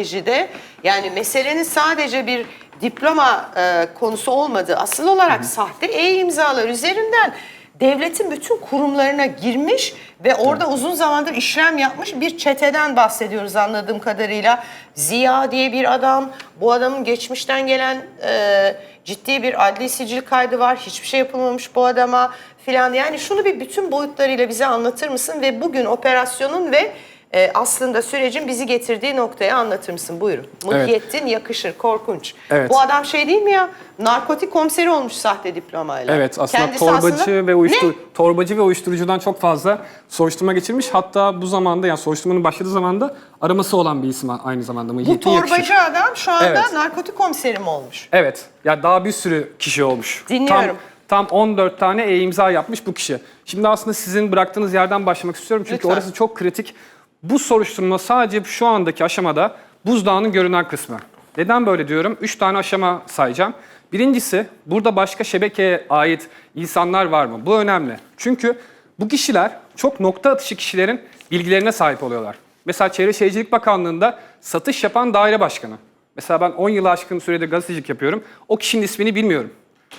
rejide. Yani meselenin sadece bir diploma e, konusu olmadığı, asıl olarak sahte e-imzalar üzerinden devletin bütün kurumlarına girmiş ve orada uzun zamandır işlem yapmış bir çeteden bahsediyoruz anladığım kadarıyla. Ziya diye bir adam, bu adamın geçmişten gelen e, ciddi bir adli sicil kaydı var. Hiçbir şey yapılmamış bu adama filan. Yani şunu bir bütün boyutlarıyla bize anlatır mısın ve bugün operasyonun ve e, aslında sürecin bizi getirdiği noktaya anlatır mısın? Buyurun. Muhyiddin yakışır, korkunç. Evet. Bu adam şey değil mi ya? Narkotik komiseri olmuş sahte diplomayla. Evet aslında Kendisi torbacı aslında- ve uyuştur Ne? torbacı ve uyuşturucudan çok fazla soruşturma geçirmiş. Hatta bu zamanda yani soruşturmanın başladığı zamanda araması olan bir isim aynı zamanda. Bu Muhyiddin Yakışır. torbacı adam şu anda Evet. narkotik komiseri mi olmuş? Evet. Ya daha bir sürü kişi olmuş. Dinliyorum. Tam, tam 14 tane e-imza yapmış bu kişi. Şimdi aslında sizin bıraktığınız yerden başlamak istiyorum. Çünkü Lütfen. orası çok kritik. Bu soruşturma sadece şu andaki aşamada buzdağının görünen kısmı. Neden böyle diyorum? Üç tane aşama sayacağım. Birincisi burada başka şebekeye ait insanlar var mı? Bu önemli. Çünkü bu kişiler çok nokta atışı kişilerin bilgilerine sahip oluyorlar. Mesela Çevre Şehircilik Bakanlığı'nda satış yapan daire başkanı. Mesela ben 10 yılı aşkın sürede gazetecilik yapıyorum. O kişinin ismini bilmiyorum.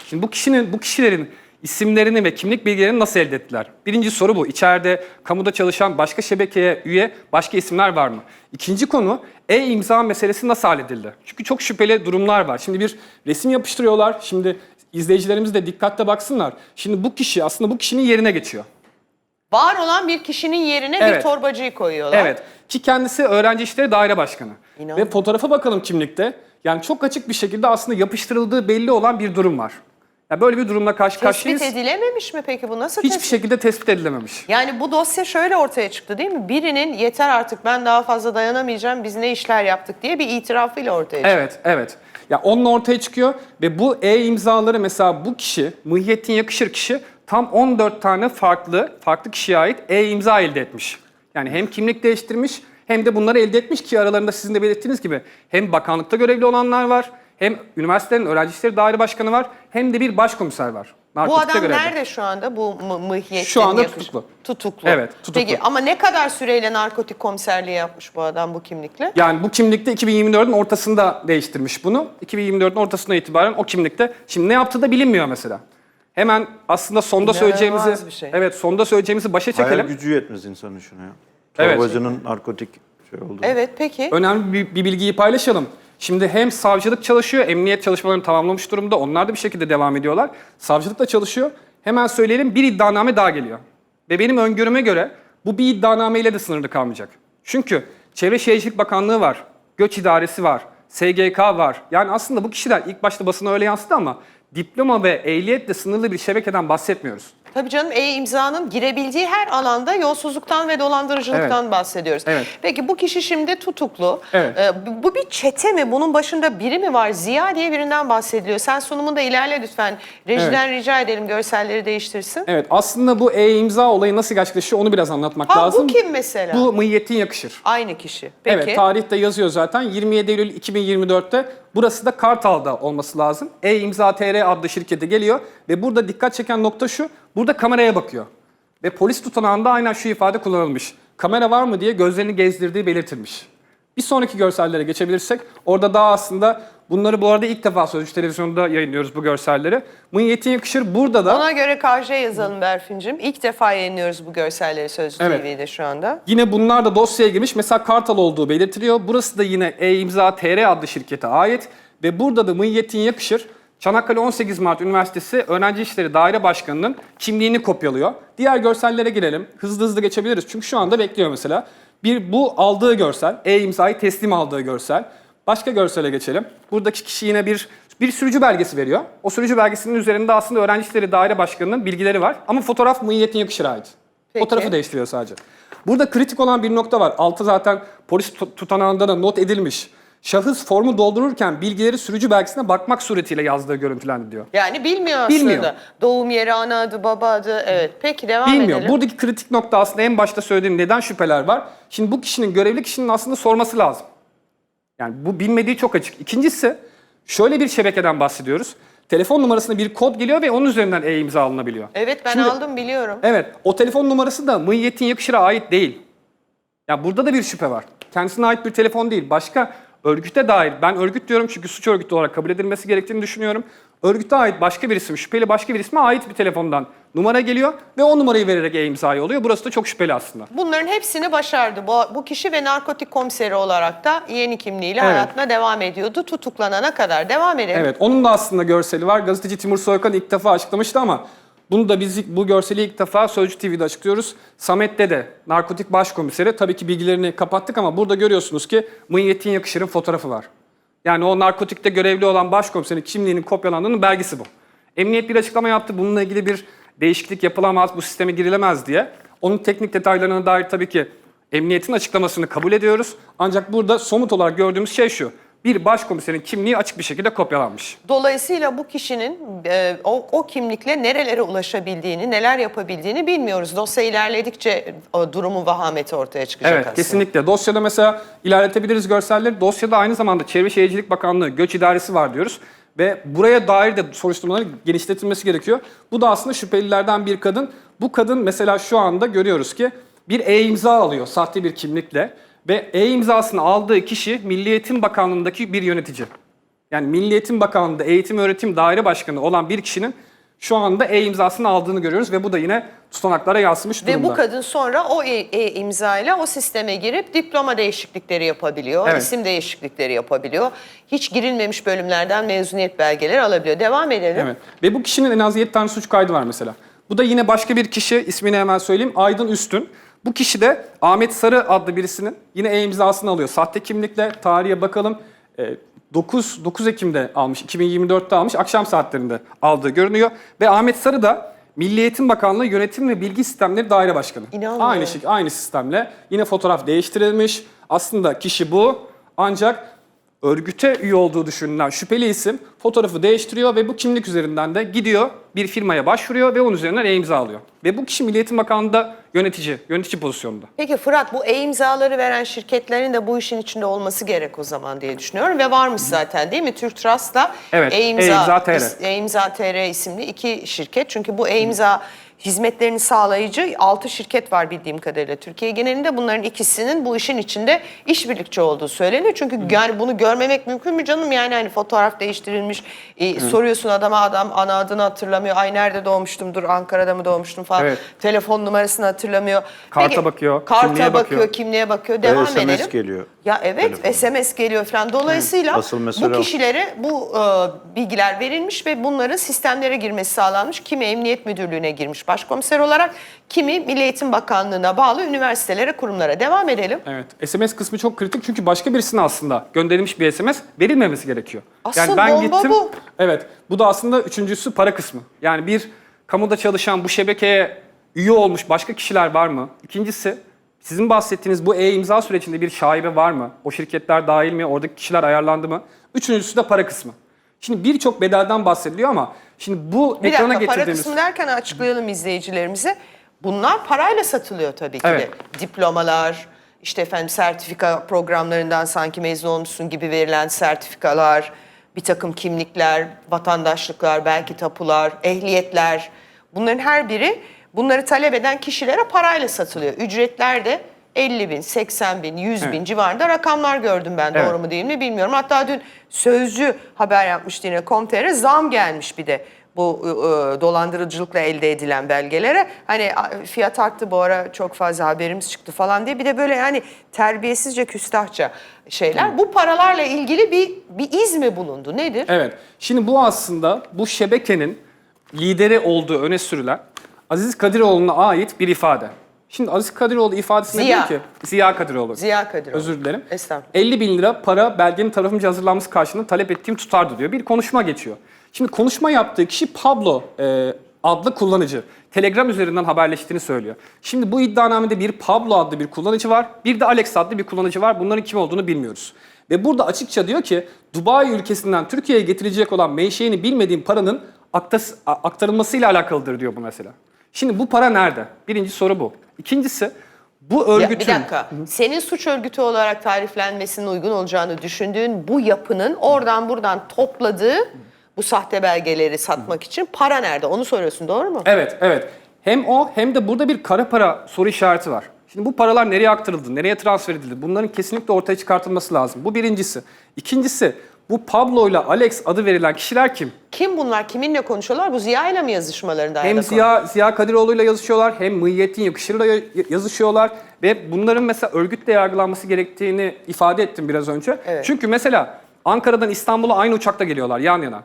Şimdi bu kişinin, bu kişilerin isimlerini ve kimlik bilgilerini nasıl elde ettiler? Birinci soru bu. İçeride kamuda çalışan başka şebekeye üye başka isimler var mı? İkinci konu e-imza meselesi nasıl halledildi? Çünkü çok şüpheli durumlar var. Şimdi bir resim yapıştırıyorlar. Şimdi izleyicilerimiz de dikkatle baksınlar. Şimdi bu kişi aslında bu kişinin yerine geçiyor. Var olan bir kişinin yerine bir Evet. torbacıyı koyuyorlar. Evet. Ki kendisi öğrenci işleri daire başkanı. İnanılmaz. Ve fotoğrafa bakalım kimlikte. Yani çok açık bir şekilde aslında yapıştırıldığı belli olan bir durum var. Ya böyle bir durumla karşı Tespit karşıyayız. edilememiş mi peki bu? Nasıl Hiçbir tespit? şekilde tespit edilememiş. Yani bu dosya şöyle ortaya çıktı değil mi? Birinin yeter artık ben daha fazla dayanamayacağım biz ne işler yaptık diye bir itirafıyla ortaya çıktı. Evet, evet. Ya onunla ortaya çıkıyor ve bu e-imzaları mesela bu kişi, Muhyiddin Yakışır kişi tam 14 tane farklı, farklı kişiye ait e-imza elde etmiş. Yani hem kimlik değiştirmiş hem de bunları elde etmiş ki aralarında sizin de belirttiğiniz gibi hem bakanlıkta görevli olanlar var, hem üniversitenin öğrenci işleri daire başkanı var, hem de bir başkomiser var. Bu Narkotikte adam görevli. nerede şu anda bu mı- Mıhiyettin Şu anda Yakış- tutuklu. Tutuklu. Evet, tutuklu. Peki ama ne kadar süreyle narkotik komiserliği yapmış bu adam bu kimlikle? Yani bu kimlikte 2024'ün ortasında değiştirmiş bunu. 2024'ün ortasına itibaren o kimlikte. Şimdi ne yaptığı da bilinmiyor mesela. Hemen aslında sonda İnanılmaz söyleyeceğimizi, bir şey. evet sonda söyleyeceğimizi başa Hayal çekelim. gücü yetmez insanın şuna ya. Evet. Torbacının narkotik şey oldu. Evet peki. Önemli bir, bir bilgiyi paylaşalım. Şimdi hem savcılık çalışıyor, emniyet çalışmalarını tamamlamış durumda. Onlar da bir şekilde devam ediyorlar. Savcılık da çalışıyor. Hemen söyleyelim bir iddianame daha geliyor. Ve benim öngörüme göre bu bir iddianameyle de sınırlı kalmayacak. Çünkü Çevre Şehircilik Bakanlığı var, Göç İdaresi var, SGK var. Yani aslında bu kişiler ilk başta basına öyle yansıdı ama diploma ve ehliyetle sınırlı bir şebekeden bahsetmiyoruz. Tabii canım e-imzanın girebildiği her alanda yolsuzluktan ve dolandırıcılıktan Evet. bahsediyoruz. Evet. Peki bu kişi şimdi tutuklu. Evet. Ee, bu- bu bir çete mi? Bunun başında biri mi var? Ziya diye birinden bahsediliyor. Sen sunumunda ilerle lütfen. Rejiden rica edelim görselleri değiştirsin. Evet aslında bu e-imza olayı nasıl gerçekleşiyor onu biraz anlatmak Ha lazım. bu kim mesela? Bu Muhyiddin Yakışır. Aynı kişi. Peki. Evet tarihte yazıyor zaten 27 Eylül 2024'te burası da Kartal'da olması lazım. E-İmza TR adlı şirkete geliyor ve burada dikkat çeken nokta şu burada kameraya bakıyor. Ve polis tutanağında aynen şu ifade kullanılmış. Kamera var mı diye gözlerini gezdirdiği belirtilmiş. Bir sonraki görsellere geçebilirsek orada daha aslında bunları bu arada ilk defa Sözcü Televizyonu'nda yayınlıyoruz bu görselleri. Muhyiddin Yakışır burada da Ona göre KJ yazalım Berfin'cim. İlk defa yayınlıyoruz bu görselleri Sözcü Evet. TV'de şu anda. Yine bunlar da dosyaya girmiş. Mesela Kartal olduğu belirtiliyor. Burası da yine E-İmza TR adlı şirkete ait. Ve burada da Muhyiddin Yakışır, Çanakkale 18 Mart Üniversitesi Öğrenci İşleri Daire Başkanı'nın kimliğini kopyalıyor. Diğer görsellere girelim. Hızlı hızlı geçebiliriz. Çünkü şu anda bekliyor mesela. Bir bu aldığı görsel, E-İmza'yı teslim aldığı görsel. Başka görsele geçelim. Buradaki kişi yine bir bir sürücü belgesi veriyor. O sürücü belgesinin üzerinde aslında Öğrenci İşleri Daire Başkanı'nın bilgileri var. Ama fotoğraf Muhyiddin Yakışır'a ait. Peki. Fotoğrafı değiştiriyor sadece. Burada kritik olan bir nokta var. Altı zaten polis tut- tutanağında da not edilmiş. Şahıs formu doldururken bilgileri sürücü belgesine bakmak suretiyle yazdığı görüntülendi diyor. Yani bilmiyor aslında. Bilmiyor. Doğum yeri, ana adı, baba adı. Evet. Peki devam Bilmiyor. edelim. Buradaki kritik nokta aslında en başta söylediğim neden şüpheler var. Şimdi bu kişinin, görevli kişinin aslında sorması lazım. Yani bu bilmediği çok açık. İkincisi şöyle bir şebekeden bahsediyoruz. Telefon numarasına bir kod geliyor ve onun üzerinden e-imza alınabiliyor. Evet ben Şimdi- aldım biliyorum. Evet, o telefon numarası da Mıhiyettin Yakışır'a ait değil. Ya burada da bir şüphe var. Kendisine ait bir telefon değil. Başka örgüte dair, ben örgüt diyorum çünkü suç örgütü olarak kabul edilmesi gerektiğini düşünüyorum. Örgüte ait başka bir isim, şüpheli başka bir isme ait bir telefondan numara geliyor ve o numarayı vererek e-imzayı oluyor. Burası da çok şüpheli aslında. Bunların hepsini başardı. Bu, bu kişi ve narkotik komiseri olarak da yeni kimliğiyle Evet. hayatına devam ediyordu. Tutuklanana kadar devam edelim. Evet, onun da aslında görseli var. Gazeteci Timur Soykan ilk defa açıklamıştı ama bunu da biz bu görseli ilk defa Sözcü TV'de açıklıyoruz. Samet'te de narkotik başkomiseri tabii ki bilgilerini kapattık ama burada görüyorsunuz ki Muhyiddin Yakışır'ın fotoğrafı var. Yani o narkotikte görevli olan başkomiserin kimliğinin kopyalandığının belgesi bu. Emniyet bir açıklama yaptı. Bununla ilgili bir değişiklik yapılamaz, bu sisteme girilemez diye. Onun teknik detaylarına dair tabii ki emniyetin açıklamasını kabul ediyoruz. Ancak burada somut olarak gördüğümüz şey şu. Bir başkomiserin kimliği açık bir şekilde kopyalanmış. Dolayısıyla bu kişinin e, o, o kimlikle nerelere ulaşabildiğini, neler yapabildiğini bilmiyoruz. Dosya ilerledikçe o durumun vahameti ortaya çıkacak Evet aslında. kesinlikle. Dosyada mesela ilerletebiliriz görselleri. Dosyada aynı zamanda Çevre Şehircilik Bakanlığı Göç İdaresi var diyoruz. Ve buraya dair de soruşturmaların genişletilmesi gerekiyor. Bu da aslında şüphelilerden bir kadın. Bu kadın mesela şu anda görüyoruz ki bir e-imza alıyor sahte bir kimlikle. Ve e-imzasını aldığı kişi Milli Eğitim Bakanlığı'ndaki bir yönetici. Yani Milli Eğitim Bakanlığı'nda Eğitim Öğretim Daire Başkanı olan bir kişinin şu anda e-imzasını aldığını görüyoruz ve bu da yine tutanaklara yansımış durumda. Ve bu kadın sonra o e, e- imzayla o sisteme girip diploma değişiklikleri yapabiliyor, Evet. isim değişiklikleri yapabiliyor. Hiç girilmemiş bölümlerden mezuniyet belgeleri alabiliyor. Devam edelim. Evet. Ve bu kişinin en az 7 tane suç kaydı var mesela. Bu da yine başka bir kişi, ismini hemen söyleyeyim. Aydın Üstün. Bu kişi de Ahmet Sarı adlı birisinin yine e-imzasını alıyor. Sahte kimlikle tarihe bakalım. Ee, 9, 9 Ekim'de almış, 2024'te almış, akşam saatlerinde aldığı görünüyor. Ve Ahmet Sarı da Milli Eğitim Bakanlığı Yönetim ve Bilgi Sistemleri Daire Başkanı. İnanmıyorum. Aynı şekilde, aynı sistemle yine fotoğraf değiştirilmiş. Aslında kişi bu ancak örgüte üye olduğu düşünülen şüpheli isim fotoğrafı değiştiriyor ve bu kimlik üzerinden de gidiyor bir firmaya başvuruyor ve onun üzerinden e-imza alıyor. Ve bu kişi Milli Eğitim Bakanlığı'nda yönetici, yönetici pozisyonunda. Peki Fırat bu e-imzaları veren şirketlerin de bu işin içinde olması gerek o zaman diye düşünüyorum. Ve varmış zaten değil mi? Türk Trust'la Evet, e-imza, e-imza TR. e-imza TR isimli iki şirket. Çünkü bu e-imza hizmetlerini sağlayıcı 6 şirket var bildiğim kadarıyla Türkiye genelinde. Bunların ikisinin bu işin içinde işbirlikçi olduğu söyleniyor. Çünkü yani bunu görmemek mümkün mü canım? Yani hani fotoğraf değiştirilmiş, e, soruyorsun adama adam ana adını hatırlamıyor. Ay nerede doğmuştum dur Ankara'da mı doğmuştum falan. Evet. Telefon numarasını hatırlamıyor. Karta bakıyor, Karta kimliğe bakıyor, bakıyor. kimliğe bakıyor. Devam SMS edelim. geliyor Ya evet telefona. SMS geliyor falan. Dolayısıyla bu kişilere bu e, bilgiler verilmiş ve bunların sistemlere girmesi sağlanmış. Kimi Emniyet Müdürlüğü'ne girmiş başkomiser olarak, kimi Milli Eğitim Bakanlığı'na bağlı üniversitelere, kurumlara. Devam edelim. Evet. SMS kısmı çok kritik çünkü başka birisine aslında gönderilmiş bir SMS verilmemesi gerekiyor. Asıl bomba bu. Evet. Bu da aslında üçüncüsü para kısmı. Yani bir kamuda çalışan bu şebekeye üye olmuş başka kişiler var mı? İkincisi sizin bahsettiğiniz bu e-imza sürecinde bir şaibe var mı? O şirketler dahil mi? Oradaki kişiler ayarlandı mı? Üçüncüsü de para kısmı. Şimdi birçok bedelden bahsediliyor ama şimdi bu Bir ekrana dakika para getirdiğimiz... kısmı derken açıklayalım izleyicilerimize. Bunlar parayla satılıyor tabii ki Evet. de. Diplomalar, işte efendim sertifika programlarından sanki mezun olmuşsun gibi verilen sertifikalar, bir takım kimlikler, vatandaşlıklar, belki tapular, ehliyetler. Bunların her biri bunları talep eden kişilere parayla satılıyor. Ücretler de 50 bin, 80 bin, 100 bin Evet. civarında rakamlar gördüm ben. Evet. Doğru mu değil mi bilmiyorum. Hatta dün Sözcü haber yapmıştı yine Komter'e zam gelmiş bir de bu e, dolandırıcılıkla elde edilen belgelere. Hani fiyat arttı bu ara çok fazla haberimiz çıktı falan diye. Bir de böyle yani terbiyesizce küstahça şeyler. Bu paralarla ilgili bir bir iz mi bulundu? Nedir? Evet. Şimdi bu aslında bu şebekenin lideri olduğu öne sürülen Aziz Kadiroğlu'na ait bir ifade. Şimdi Aziz Kadiroğlu ifadesinde Ziya. diyor ki Ziya Kadiroğlu. Ziya Kadiroğlu. Özür dilerim. Estağfurullah. 50 bin lira para belgenin tarafımca hazırlanması karşılığında talep ettiğim tutardı diyor. Bir konuşma geçiyor. Şimdi konuşma yaptığı kişi Pablo e, adlı kullanıcı. Telegram üzerinden haberleştiğini söylüyor. Şimdi bu iddianamede bir Pablo adlı bir kullanıcı var. Bir de Alex adlı bir kullanıcı var. Bunların kim olduğunu bilmiyoruz. Ve burada açıkça diyor ki Dubai ülkesinden Türkiye'ye getirecek olan menşeini bilmediğim paranın aktarılmasıyla alakalıdır diyor bu mesela. Şimdi bu para nerede? Birinci soru bu. İkincisi bu Ya örgütün... bir dakika. Senin suç örgütü olarak tariflenmesinin uygun olacağını düşündüğün bu yapının oradan buradan topladığı bu sahte belgeleri satmak için para nerede? Onu soruyorsun doğru mu? Evet, evet. Hem o hem de burada bir kara para soru işareti var. Şimdi bu paralar nereye aktarıldı, nereye transfer edildi? Bunların kesinlikle ortaya çıkartılması lazım. Bu birincisi. İkincisi, bu Pablo ile Alex adı verilen kişiler kim? Kim bunlar? Kiminle konuşuyorlar? Bu Ziya ile mi yazışmalarında? Hem Ziya, Ziya Kadiroğlu'yla yazışıyorlar, hem Muhyiddin Yakışır'la ya- yazışıyorlar ve bunların mesela örgütle yargılanması gerektiğini ifade ettim biraz önce. Evet. Çünkü mesela Ankara'dan İstanbul'a aynı uçakta geliyorlar yan yana.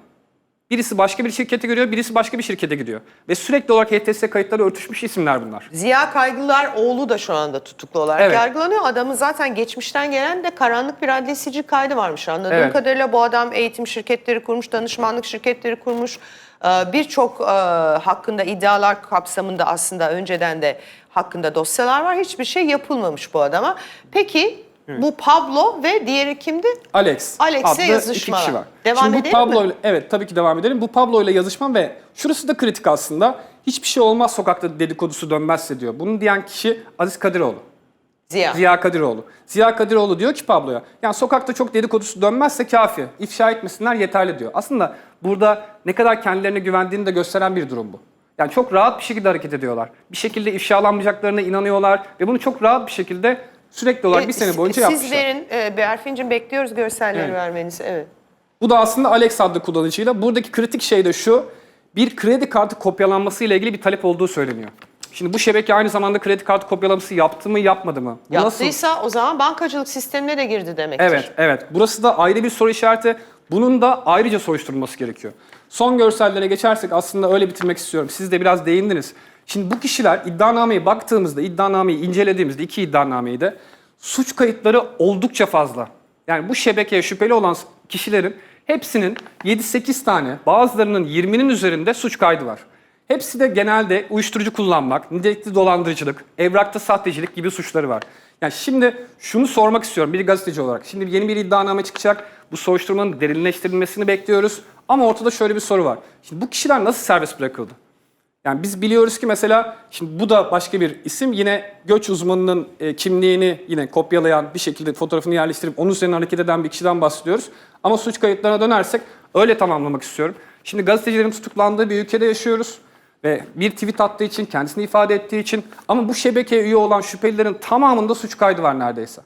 Birisi başka bir şirkete gidiyor, birisi başka bir şirkete gidiyor. Ve sürekli olarak HTS kayıtları örtüşmüş isimler bunlar. Ziya Kaygılar oğlu da şu anda tutuklu olarak Evet. yargılanıyor. Adamın zaten geçmişten gelen de karanlık bir adli sicil kaydı varmış. Anladığım Evet. kadarıyla bu adam eğitim şirketleri kurmuş, danışmanlık şirketleri kurmuş. Ee, Birçok e, hakkında iddialar kapsamında aslında önceden de hakkında dosyalar var. Hiçbir şey yapılmamış bu adama. Peki bu Pablo ve diğeri kimdi? Alex Alex'le adlı iki yazışmalar. kişi var. Devam Şimdi bu edelim Pablo mi? ile- evet tabii ki devam edelim. Bu Pablo ile yazışma ve şurası da kritik aslında. Hiçbir şey olmaz sokakta dedikodusu dönmezse diyor. Bunu diyen kişi Aziz Kadiroğlu. Ziya. Ziya Kadiroğlu. Ziya Kadiroğlu diyor ki Pablo'ya, yani sokakta çok dedikodusu dönmezse kafi, ifşa etmesinler yeterli diyor. Aslında burada ne kadar kendilerine güvendiğini de gösteren bir durum bu. Yani çok rahat bir şekilde hareket ediyorlar. Bir şekilde ifşalanmayacaklarına inanıyorlar ve bunu çok rahat bir şekilde sürekli olarak bir sene E, boyunca Siz yapmışlar. verin e, Berfin'cim bekliyoruz görselleri Evet. vermenizi. Evet. Bu da aslında Alex adlı kullanıcıyla. Buradaki kritik şey de şu, bir kredi kartı kopyalanması ile ilgili bir talep olduğu söyleniyor. Şimdi bu şebeke aynı zamanda kredi kartı kopyalaması yaptı mı yapmadı mı? Bu nasıl? Yaptıysa o zaman bankacılık sistemine de girdi demektir. Evet, evet. Burası da ayrı bir soru işareti. Bunun da ayrıca soruşturulması gerekiyor. Son görsellere geçersek aslında öyle bitirmek istiyorum. Siz de biraz değindiniz. Şimdi bu kişiler iddianameye baktığımızda, iddianameyi incelediğimizde, iki iddianameyi de suç kayıtları oldukça fazla. Yani bu şebekeye şüpheli olan kişilerin hepsinin 7-8 tane, bazılarının 20'nin üzerinde suç kaydı var. Hepsi de genelde uyuşturucu kullanmak, nitelikli dolandırıcılık, evrakta sahtecilik gibi suçları var. Yani şimdi şunu sormak istiyorum bir gazeteci olarak. Şimdi yeni bir iddianame çıkacak. Bu soruşturmanın derinleştirilmesini bekliyoruz. Ama ortada şöyle bir soru var. Şimdi bu kişiler nasıl serbest bırakıldı? Yani biz biliyoruz ki mesela şimdi bu da başka bir isim yine göç uzmanının e, kimliğini yine kopyalayan bir şekilde fotoğrafını yerleştirip onun üzerine hareket eden bir kişiden bahsediyoruz. Ama suç kayıtlarına dönersek öyle tamamlamak istiyorum. Şimdi gazetecilerin tutuklandığı bir ülkede yaşıyoruz ve bir tweet attığı için, kendisini ifade ettiği için ama bu şebekeye üye olan şüphelilerin tamamında suç kaydı var neredeyse.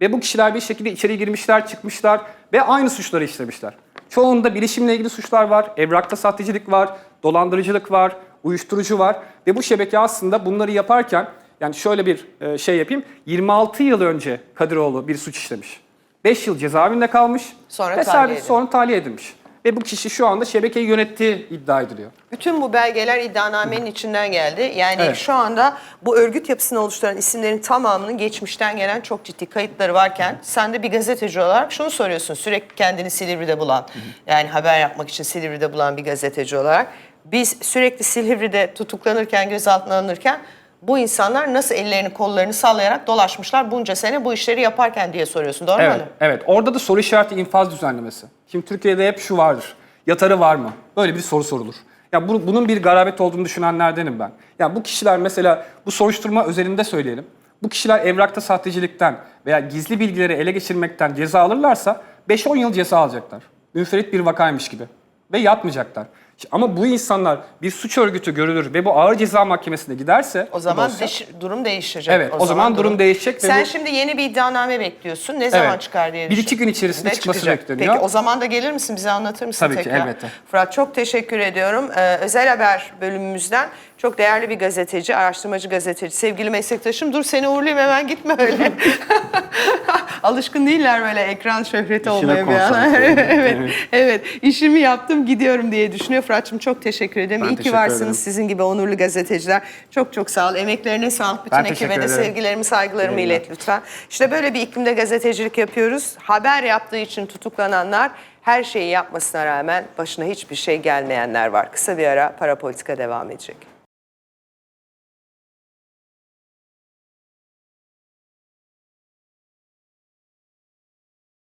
Ve bu kişiler bir şekilde içeri girmişler, çıkmışlar ve aynı suçları işlemişler. Çoğunda bilişimle ilgili suçlar var, evrakta sahtecilik var, dolandırıcılık var, uyuşturucu var. Ve bu şebeke aslında bunları yaparken, yani şöyle bir e, şey yapayım, 26 yıl önce Kadiroğlu bir suç işlemiş. 5 yıl cezaevinde kalmış Sonra ve tahliye sonra tahliye edilmiş. Ve bu kişi şu anda şebekeyi yönettiği iddia ediliyor. Bütün bu belgeler iddianamenin içinden geldi. Yani Evet. şu anda bu örgüt yapısını oluşturan isimlerin tamamının geçmişten gelen çok ciddi kayıtları varken sen de bir gazeteci olarak şunu soruyorsun. Sürekli kendini Silivri'de bulan, yani haber yapmak için Silivri'de bulan bir gazeteci olarak. Biz sürekli Silivri'de tutuklanırken, gözaltına alınırken bu insanlar nasıl ellerini kollarını sallayarak dolaşmışlar bunca sene bu işleri yaparken diye soruyorsun. Doğru mu? Evet, evet. Orada da soru işareti infaz düzenlemesi. Şimdi Türkiye'de hep şu vardır. Yatarı var mı? Böyle bir soru sorulur. Ya bu- bunun bir garabet olduğunu düşünenlerdenim ben. Ya bu kişiler mesela bu soruşturma özelinde söyleyelim. Bu kişiler evrakta sahtecilikten veya gizli bilgileri ele geçirmekten ceza alırlarsa 5-10 yıl ceza alacaklar. Münferit bir vakaymış gibi. Ve yatmayacaklar. Ama bu insanlar bir suç örgütü görülür ve bu ağır ceza mahkemesine giderse O zaman dosya- deş- durum değişecek. Evet, o zaman durum değişecek ve Sen bu- şimdi yeni bir iddianame bekliyorsun. Ne zaman Evet. çıkar diye Bir iki gün içerisinde Ne çıkması çıkacak? bekleniyor. Peki o zaman da gelir misin? Bize anlatır mısın Tabii ki, tekrar? elbette. Fırat çok teşekkür ediyorum. Ee, özel haber bölümümüzden çok değerli bir gazeteci, araştırmacı gazeteci, sevgili meslektaşım. Dur seni uğurlayayım hemen gitme öyle. Alışkın değiller böyle ekran şöhreti olmaya bir an. evet, evet. İşimi yaptım gidiyorum diye düşünüyor. Fırat'cığım çok teşekkür ederim. Ben İyi ki varsınız ederim. sizin gibi onurlu gazeteciler. Çok çok sağ ol. Emeklerine sağlık. Bütün Ben ekibe de sevgilerimi, saygılarımı Eyvallah. ilet lütfen. İşte böyle bir iklimde gazetecilik yapıyoruz. Haber yaptığı için tutuklananlar, her şeyi yapmasına rağmen başına hiçbir şey gelmeyenler var. Kısa bir ara Parapolitika devam edecek.